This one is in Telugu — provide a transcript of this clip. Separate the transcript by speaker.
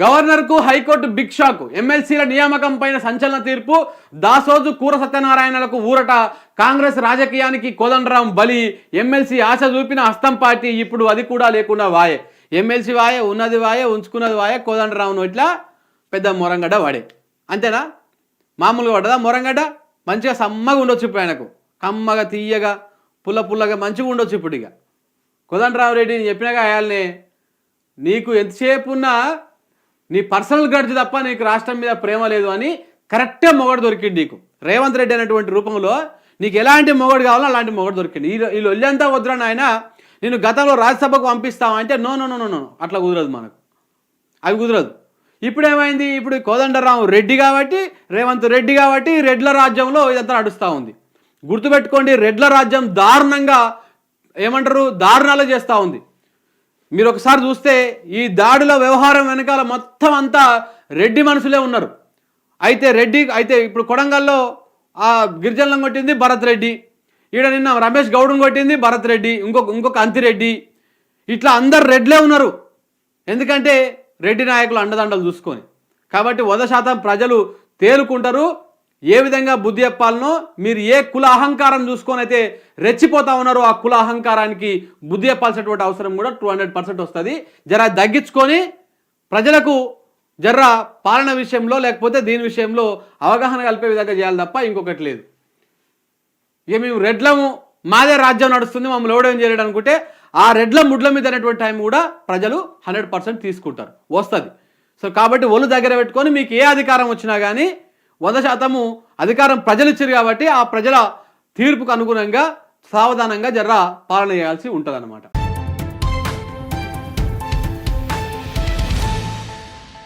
Speaker 1: గవర్నర్కు హైకోర్టు బిగ్ షాక్. ఎమ్మెల్సీల నియామకం పైన సంచలన తీర్పు. దాసోజు కూర సత్యనారాయణలకు ఊరట. కాంగ్రెస్ రాజకీయానికి కోదండరాం బలి. ఎమ్మెల్సీ ఆశ చూపిన హస్తం పార్టీ ఇప్పుడు అది కూడా లేకుండా వాయే. ఎమ్మెల్సీ వాయే ఉన్నది వాయే ఉంచుకున్నది వాయే కోదండరావును ఇట్లా పెద్ద మొరంగడ్డ వాడే. అంతేనా? మామూలుగా పడ్డదా మొరంగడ్డ? మంచిగా సమ్మగా ఉండొచ్చు ఇప్పుడు ఆయనకు. కమ్మగా తీయగా పుల్ల పుల్లగా మంచిగా ఉండొచ్చు ఇప్పుడు ఇక. కోదండరావు రెడ్డి నేను చెప్పినగా అయాలనే నీకు ఎంతసేపు ఉన్నా నీ పర్సనల్ గడ్జ్ తప్ప నీకు రాష్ట్రం మీద ప్రేమ లేదు అని కరెక్టే మొగడు దొరికింది నీకు. రేవంత్ రెడ్డి అనేటువంటి రూపంలో నీకు ఎలాంటి మొగడు కావాలో అలాంటి మొగడు దొరికింది. ఈ ఈ లొల్లంతా వద్దురా ఆయన నేను గతంలో రాజ్యసభకు పంపిస్తావా అంటే నో నో నో నో అట్లా కుదరదు మనకు. అవి కుదరదు. ఇప్పుడు ఏమైంది ఇప్పుడు కోదండరావు రెడ్డి కాబట్టి రేవంత్ రెడ్డి కాబట్టి రెడ్ల రాజ్యంలో ఇదంతా నడుస్తూ ఉంది. గుర్తుపెట్టుకోండి రెడ్ల రాజ్యం దారుణంగా ఏమంటారు? దారుణాలు చేస్తూ ఉంది. మీరు ఒకసారి చూస్తే ఈ దాడుల వ్యవహారం వెనకాల మొత్తం అంతా రెడ్డి మనుషులే ఉన్నారు. అయితే రెడ్డి అయితే ఇప్పుడు కొడంగల్లో ఆ గిరిజనులను కొట్టింది భరత్ రెడ్డి. ఈడ నిన్న రమేష్ గౌడ్ని కొట్టింది భరత్ రెడ్డి ఇంకొక ఇంకొక అంతిరెడ్డి ఇట్లా అందరు రెడ్లే ఉన్నారు. ఎందుకంటే రెడ్డి నాయకులు అండదండలు చూసుకొని. కాబట్టి వంద శాతం ప్రజలు తేలుకుంటారు. ఏ విధంగా బుద్ధి చెప్పాలనో మీరు ఏ కుల అహంకారం చూసుకొని అయితే రెచ్చిపోతా ఉన్నారో ఆ కుల అహంకారానికి బుద్ధి చెప్పాల్సినటువంటి అవసరం కూడా టూ హండ్రెడ్ పర్సెంట్ వస్తుంది. జర తగ్గించుకొని ప్రజలకు జర్ర పాలన విషయంలో లేకపోతే దీని విషయంలో అవగాహన కలిపే విధంగా చేయాలి తప్ప ఇంకొకటి లేదు. ఇక మేము రెడ్లము మాదే రాజ్యం నడుస్తుంది మమ్మల్ని ఎవడేం చేయలేడు అనుకుంటే ఆ రెడ్ల ముడ్ల మీద అనేటువంటి టైం కూడా ప్రజలు హండ్రెడ్ పర్సెంట్ తీసుకుంటారు. వస్తుంది. సో కాబట్టి ఒళ్ళు దగ్గర పెట్టుకొని మీకు ఏ అధికారం వచ్చినా కానీ వంద శాతము అధికారం ప్రజలు ఇచ్చారు కాబట్టి ఆ ప్రజల తీర్పుకు అనుగుణంగా సావధానంగా జర్ర పాలన చేయాల్సి ఉంటుంది